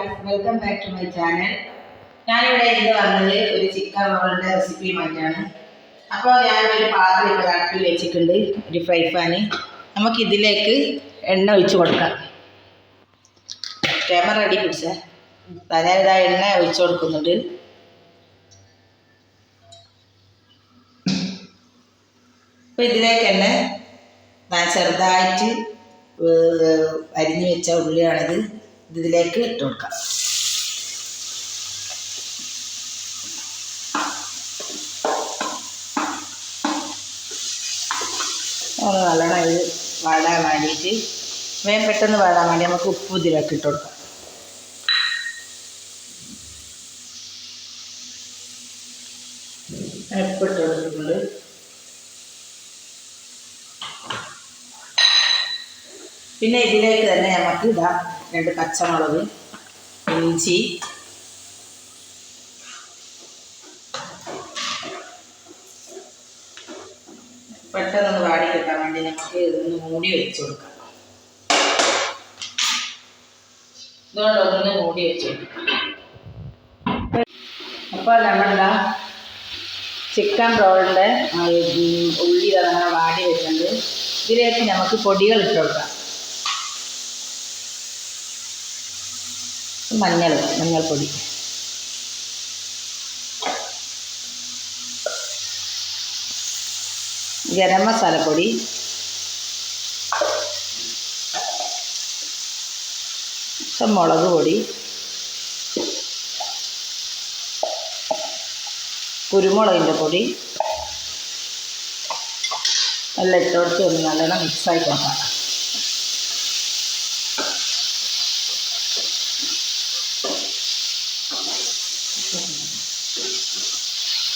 Welcome back to my channel ഞാനിവിടെ ഇന്ന് വന്നത് ഒരു ചിക്കൻ റോളിന്റെ റെസിപ്പിയുമായിട്ടാണ് അപ്പോൾ ഞാനൊരു പാത്രം ഇപ്പോൾ അടുപ്പിൽ വെച്ചിട്ടുണ്ട് ഒരു ഫ്രൈ പാന് നമുക്ക് ഇതിലേക്ക് എണ്ണ ഒഴിച്ച് കൊടുക്കാം. ക്യാമറ റെഡി പിടിച്ചേ. ഞാനിതാ എണ്ണ ഒഴിച്ച് കൊടുക്കുന്നുണ്ട്. അപ്പോൾ ഇതിലേക്ക് തന്നെ ചെറുതായിട്ട് അരിഞ്ഞു വെച്ച ഉള്ളിയാണിത്. ഇത് ഇതിലേക്ക് ഇട്ട് കൊടുക്കാം. ഒന്ന് നല്ലോണം ഇത് വാടാൻ വേണ്ടിയിട്ട് വേഗം പെട്ടെന്ന് വാടാൻ വേണ്ടി നമുക്ക് ഉപ്പ് ഇതിലേക്ക് ഇട്ട് കൊടുക്കാം. പിന്നെ ഇതിലേക്ക് തന്നെ നമുക്ക് ഇതാ രണ്ട് പച്ചമുളക് ഇഞ്ചി പെട്ടെന്നൊന്ന് വാടി കിട്ടാൻ വേണ്ടി നമുക്ക് ഇതൊന്ന് മൂടി വെച്ച് കൊടുക്കാം. ഇതോടൊന്ന് മൂടി വെച്ച് കൊടുക്കാം. അപ്പോൾ നമ്മളെന്താ ചിക്കൻ റോളിന്റെ ഉള്ളി അങ്ങനെ വാടി വെച്ചിട്ടുണ്ട് ഇതിലേക്ക് നമുക്ക് പൊടികൾ ഇട്ട് കൊടുക്കാം. മഞ്ഞൾ മഞ്ഞൾപ്പൊടി ഗരം മസാലപ്പൊടി മുളക് പൊടി. കുരുമുളകിന്റെ പൊടി. എല്ലാം ഇട്ടോടത്ത് ഒന്ന് നല്ലോണം മിക്സായി കൊടുക്കാം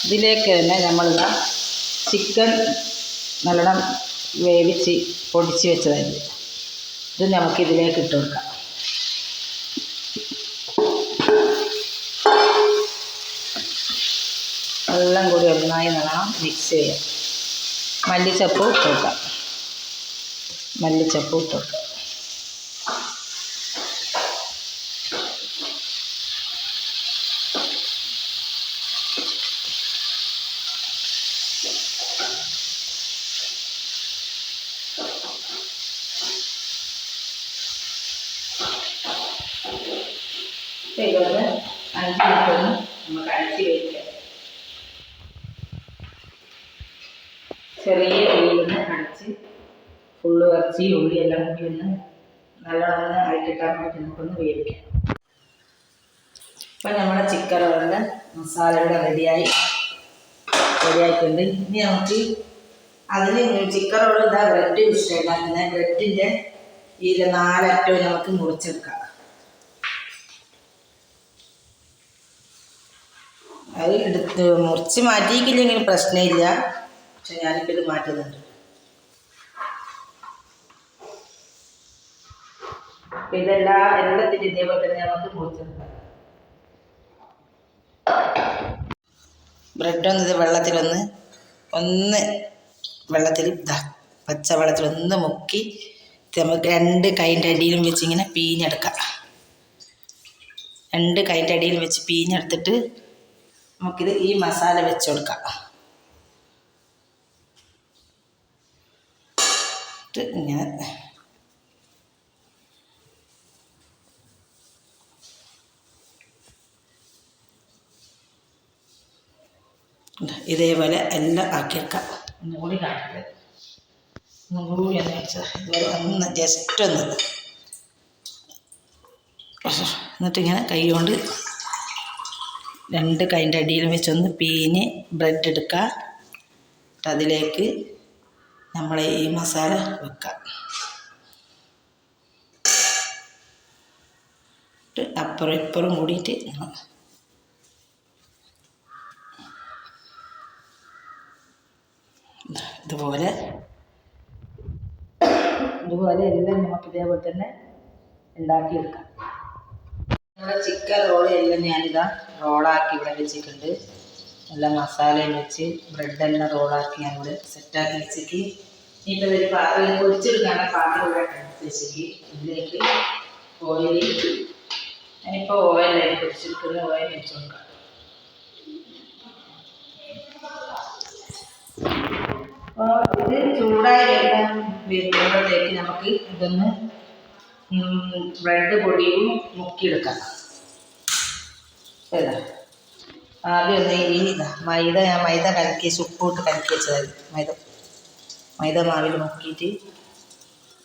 ഇതിലേക്ക് തന്നെ നമ്മളിതാ ചിക്കൻ നല്ലോണം വേവിച്ച് പൊടിച്ച് വെച്ചതായിരുന്നു ഇത് നമുക്ക് ഇതിലേക്ക് ഇട്ട് കൊടുക്കാം. എല്ലാം കൂടി ഒന്നായി നല്ലോണം മിക്സ് ചെയ്യാം. മല്ലിച്ചപ്പ് ഇട്ട് കൊടുക്കാം. മല്ലിച്ചപ്പ് ഇട്ട് കൊടുക്കാം. ഇതൊന്ന് അഞ്ച് മിനിറ്റ് ഒന്ന് നമുക്ക് അടച്ച് വയ്ക്കാം ചെറിയ തീയിലൊന്ന് അടച്ച് ഫുള്ള് ഇറച്ചി ഉള്ളി എല്ലാം കൂടി ഒന്ന് നല്ലോണം ആയിട്ടിട്ടാൻ വേണ്ടി നമുക്കൊന്ന് വേവിക്കാം. ഇപ്പം നമ്മുടെ ചിക്കൻ റോളിന്റെ മസാല ഇവിടെ റെഡിയായി റെഡിയായിട്ടുണ്ട് ഇനി നമുക്ക് അതിന് ചിക്കൻ റോൾ ഇതാ ബ്രെഡ് ഇഷ്ടമുണ്ടാക്കുന്നത് ബ്രെഡിന്റെ ഈ നാലറ്റവും നമുക്ക് മുറിച്ചെടുക്കാം. അത് എടുത്ത് മുറിച്ച് മാറ്റിയിട്ടില്ലെങ്കിൽ പ്രശ്നമില്ല. പക്ഷെ ഞാനിപ്പോൾ ഇത് മാറ്റുന്നുണ്ട്. ഇതെല്ലാം എല്ലാത്തിന്റെ ഇതേപോലെ തന്നെ നമുക്ക് മുറിച്ചെടുക്കാം. ബ്രെഡ് ഒന്ന് ഇത് വെള്ളത്തിലൊന്ന് ഒന്ന് വെള്ളത്തിൽ ഇതാ പച്ച വെള്ളത്തിൽ ഒന്ന് മുക്കി നമുക്ക് രണ്ട് കൈന്റെ അടിയിലും വെച്ച് ഇങ്ങനെ പീഞ്ഞെടുക്കാം. രണ്ട് കൈന്റെ അടിയിൽ വെച്ച് പീഞ്ഞെടുത്തിട്ട് നമുക്കിത് ഈ മസാല വെച്ച് കൊടുക്കാം. ഇങ്ങനെ. ഇതേപോലെ എല്ലാം ആക്കിയെടുക്കാം ഒന്നും കൂടി കാണിക്കുക ഒന്ന് വെച്ചാൽ ഇതുപോലെ ഒന്ന് ജസ്റ്റ് ഒന്ന്. എന്നിട്ടിങ്ങനെ കൈ കൊണ്ട് രണ്ട് കൈന്റെ അടിയിൽ വെച്ചൊന്ന് പീഞ്ഞ് ബ്രെഡ് എടുക്കുക. അതിലേക്ക് നമ്മൾ ഈ മസാല വെക്കാം അപ്പുറം ഇപ്പുറം കൂടിയിട്ട് ഇതുപോലെ. ഇതുപോലെ എല്ലാം നമുക്ക് ഇതേപോലെ തന്നെ ഉണ്ടാക്കിയെടുക്കാം നമ്മുടെ ചിക്കൻ റോൾ എല്ലാം ഞാനിതാ റോളാക്കി ഇവിടെ വെച്ചിട്ടുണ്ട്. നല്ല മസാലയും വെച്ച് ബ്രെഡെല്ലാം റോളാക്കി ഞങ്ങൾ സെറ്റാക്കി വെച്ചിട്ട് ഇനിയിപ്പോൾ ഒരു പാത്രം പൊരിച്ചെടുക്കാനുള്ള പാത്രം ഇവിടെ വെച്ചിട്ട് ഇതിലേക്ക് ഓയിൽ ഞാനിപ്പോൾ ഓയിലായി പൊരിച്ചെടുക്കുന്ന ഓയിൽ വെച്ച് കൊടുക്കാം. അപ്പോൾ ഇത് ചൂടായി വരുന്നതിലേക്ക് നമുക്ക് ഇതൊന്ന് ബ്രെഡ് പൊടിയും മുക്കിയെടുക്കാം ഏതാ? ആദ്യം ഒന്ന് ഈ ഇതാ മൈദ ഞാൻ മൈദ കലക്കി സുപ്പോട്ട് കലക്കി വെച്ചതായി മൈദ മൈദ മാവിൽ മുക്കിയിട്ട്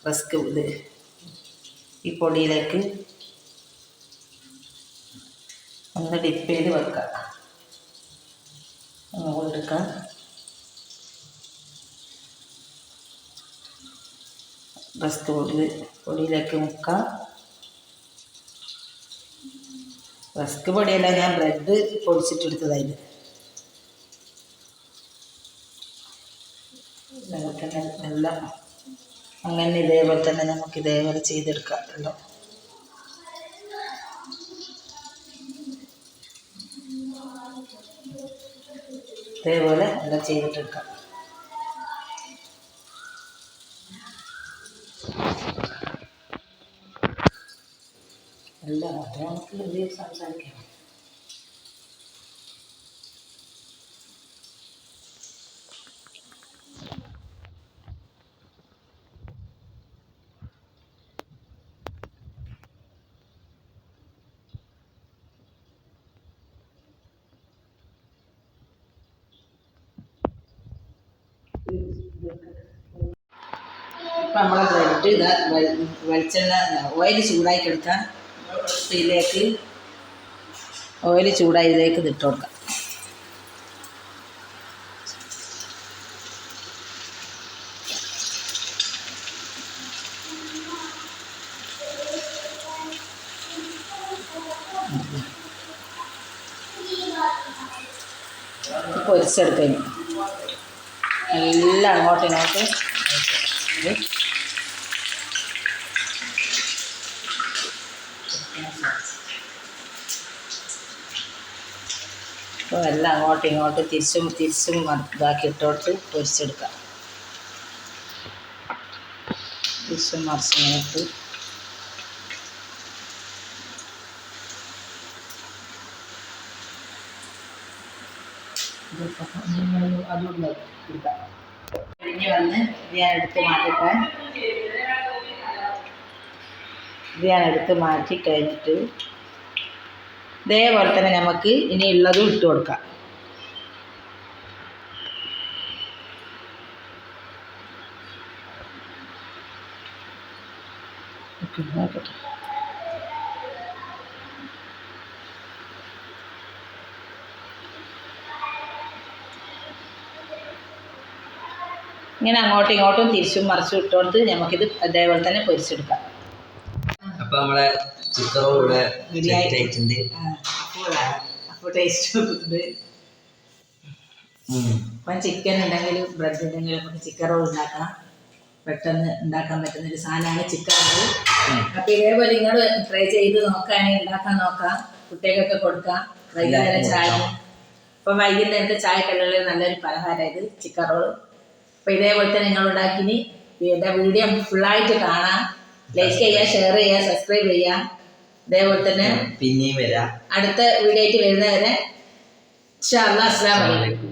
റസ്ക് ഇത് ഈ പൊടിയിലേക്ക് ഒന്ന് ഡിപ്പ് ചെയ്ത് വെക്കാം. ഒന്ന് കൊടുക്കാം റസ്ക് പൊടി പൊടിയിലേക്ക് മുക്കാം. റസ്ക് പൊടിയല്ല ഞാൻ ബ്രെഡ് പൊടിച്ചിട്ടെടുത്തതായിരുന്നു തന്നെ നല്ല അങ്ങനെ ഇതേപോലെ തന്നെ നമുക്ക് ഇതേപോലെ ചെയ്തെടുക്കാം എല്ലാം ഇതേപോലെ എല്ലാം ചെയ്തിട്ടെടുക്കാം. നമുക്ക് ഇത് സംസാരിക്കാം ഇപ്പം നമ്മളെ ബ്രെഡ് ഇതാ വെളിച്ചെണ്ണ ഓയിൽ ചൂടാക്കി എടുക്കാം ഇതിലേക്ക് ഓയിൽ ചൂടായി ഇതിലേക്ക് ഇത് ഇട്ട് കൊടുക്കാം. പൊരിച്ചെടുക്കാം എല്ലാം അങ്ങോട്ടും ഇങ്ങോട്ടും അപ്പോൾ എല്ലാം അങ്ങോട്ടും ഇങ്ങോട്ടും തിരിച്ചും തിരിച്ചും മ- ഇതാക്കി ഇട്ടോട്ട് പൊരിച്ചെടുക്കാം. തിരിച്ചും മറിച്ചും ഇട്ട് അതുകൊണ്ട് കൊടുക്കാം കഴിഞ്ഞ് വന്ന് ഇത് ഞാൻ എടുത്ത് മാറ്റട്ടെ ഇത് എടുത്ത് മാറ്റി കഴിഞ്ഞിട്ട് ഇതേപോലെ തന്നെ നമുക്ക് ഇനി ഉള്ളതും ഇട്ട് കൊടുക്കാം. ഇങ്ങനെ അങ്ങോട്ടും ഇങ്ങോട്ടും തിരിച്ചും മറിച്ചും ഇട്ടുകൊടുത്ത് നമുക്കിത് അതേപോലെ തന്നെ പൊരിച്ചെടുക്കാം നമ്മളെ ചിക്കൻ റോൾ ഇവിടെ. ആയിട്ടുണ്ട് അപ്പോൾ ടേസ്റ്റ് ഉണ്ട്. ഇപ്പം ചിക്കൻ ഉണ്ടെങ്കിലും ബ്രെഡ് ഉണ്ടെങ്കിലും നമുക്ക് ചിക്കൻ റോൾ ഉണ്ടാക്കാം പെട്ടെന്ന് ഉണ്ടാക്കാൻ പറ്റുന്ന ഒരു സാധനമാണ് ചിക്കൻ റോൾ അപ്പൊ ഇതേപോലെ നിങ്ങൾ ട്രൈ ചെയ്ത് നോക്കുകയാണെങ്കിൽ ഉണ്ടാക്കാൻ നോക്കാം. കുട്ടികൾക്കൊക്കെ കൊടുക്കാം. വൈകുന്നേരം ചായ. ഇപ്പം വൈകുന്നേരത്തെ ചായക്കല്ലുകളിൽ നല്ലൊരു പലഹാരമായത് ഇത് ചിക്കൻ റോൾ അപ്പോൾ ഇതേപോലെ തന്നെ നിങ്ങൾ ഉണ്ടാക്കിനി എന്റെ വീഡിയോ ഫുള്ളായിട്ട് കാണാം. ലൈക്ക് ചെയ്യുക ഷെയർ ചെയ്യുക സബ്സ്ക്രൈബ് ചെയ്യുക ഇതേപോലെ തന്നെ പിന്നെയും വരാം. അടുത്ത വീഡിയോ ആയിട്ട് വരുന്നവരെ അസ്സാം വലൈക്കും